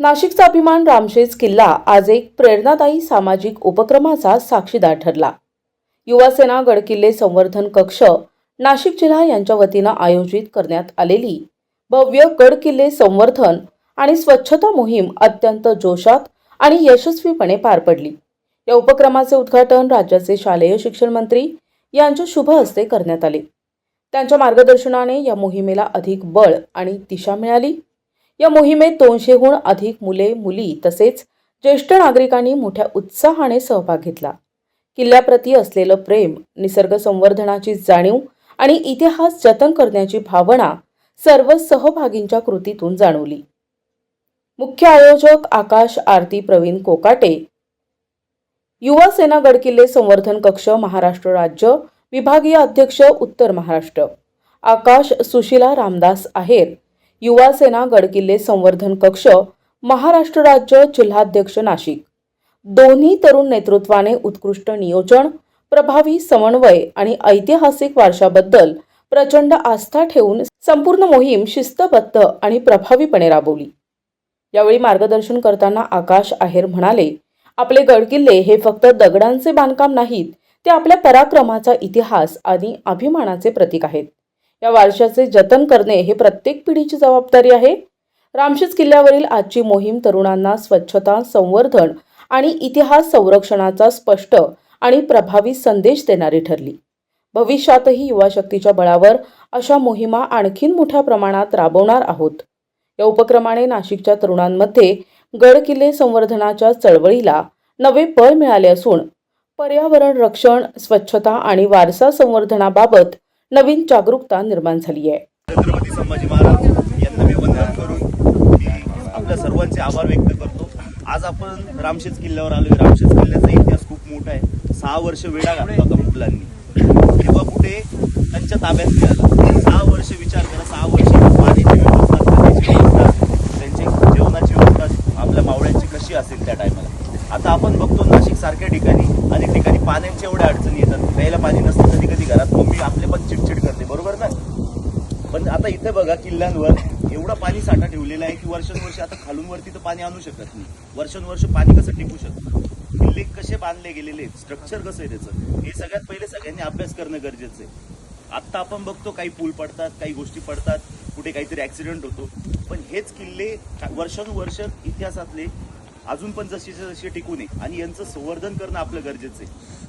नाशिकचा अभिमान रामशेज किल्ला आज एक प्रेरणादायी सामाजिक उपक्रमाचा साक्षीदार ठरला. युवासेना गडकिल्ले संवर्धन कक्ष नाशिक जिल्हा यांच्या वतीनं आयोजित करण्यात आलेली भव्य गडकिल्ले संवर्धन आणि स्वच्छता मोहीम अत्यंत जोशात आणि यशस्वीपणे पार पडली. या उपक्रमाचे उद्घाटन राज्याचे शालेय शिक्षण मंत्री यांच्या शुभ हस्ते करण्यात आले. त्यांच्या मार्गदर्शनाने या मोहिमेला अधिक बळ आणि दिशा मिळाली. या मोहिमेत दोनशेहून अधिक मुले मुली तसेच ज्येष्ठ नागरिकांनी मोठ्या उत्साहाने सहभाग घेतला. किल्ल्याप्रती असलेलं प्रेम निसर्ग संवर्धनाची जाणीव आणि इतिहास जतन करण्याची भावना सर्व सहभागींच्या कृतीतून जाणवली. मुख्य आयोजक आकाश आरती प्रवीण कोकाटे युवा सेना गडकिल्ले संवर्धन कक्ष महाराष्ट्र राज्य विभागीय अध्यक्ष उत्तर महाराष्ट्र आकाश सुशिला रामदास आहेर युवासेना गडकिल्ले संवर्धन कक्ष महाराष्ट्र राज्य जिल्हाध्यक्ष नाशिक. दोन्ही तरुण नेतृत्वाने उत्कृष्ट नियोजन प्रभावी समन्वय आणि ऐतिहासिक वारशाबद्दल प्रचंड आस्था ठेवून संपूर्ण मोहीम शिस्तबद्ध आणि प्रभावीपणे राबवली. यावेळी मार्गदर्शन करताना आकाश आहेर म्हणाले आपले गडकिल्ले हे फक्त दगडांचे बांधकाम नाहीत ते आपल्या पराक्रमाचा इतिहास आणि अभिमानाचे प्रतीक आहेत. या वारशाचे जतन करणे हे प्रत्येक पिढीची जबाबदारी आहे. रामशेज किल्ल्यावरील आजची मोहीम तरुणांना स्वच्छता संवर्धन आणि इतिहास संरक्षणाचा स्पष्ट आणि प्रभावी संदेश देणारी ठरली. भविष्यातही युवा शक्तीच्या बळावर अशा मोहिमा आणखीन मोठ्या प्रमाणात राबवणार आहोत. या उपक्रमाने नाशिकच्या तरुणांमध्ये गड किल्ले संवर्धनाच्या चळवळीला नवे बळ मिळाले असून पर्यावरण रक्षण स्वच्छता आणि वारसा संवर्धनाबाबत नवीन जागरूकता निर्माण झाली आहे. छत्रपती संभाजी महाराज यांना मी वंदन करून मी आपल्या सर्वांचे आभार व्यक्त करतो. आज आपण रामशेज किल्ल्यावर आलोय. रामशेज किल्ल्याचा इतिहास खूप मोठा आहे. सहा वर्ष वेळा घातला होता मुघलांनी. तेव्हा कुठे त्यांच्या ताब्यात मिळाला? सहा वर्ष विचार करा. सहा वर्ष पाण्याची व्यवस्था खाण्याची व्यवस्था त्यांची जेवणाची व्यवस्था आपल्या मावळ्यांची कशी असेल त्या टायमाला आता आपण बघतो नाशिक सारख्या ठिकाणी अनेक ठिकाणी पाण्याच्या एवढ्या अडचणी येतात. प्यायला पाणी नसतं कधी कधी घरात मम्मी आपले पण चिडचिड करते बरोबर ना पण आता इथे बघा किल्ल्यांवर एवढा पाणी साठा ठेवलेला आहे की वर्षानुवर्ष आता खालून वरती तर पाणी आणू शकत नाही. वर्षानुवर्ष पाणी कसं टिकू शकतं? किल्ले कसे बांधले गेलेले स्ट्रक्चर कसं आहे त्याचं? हे सगळ्यात पहिले सगळ्यांनी अभ्यास करणं गरजेचं आहे. आत्ता आपण बघतो काही पूल पडतात काही गोष्टी पडतात कुठे काहीतरी ऍक्सिडेंट होतो. पण हेच किल्ले वर्षानुवर्ष इतिहासातले अजून पण जशी जशी टिकू नये आणि यांचं संवर्धन करणं आपलं गरजेचं आहे.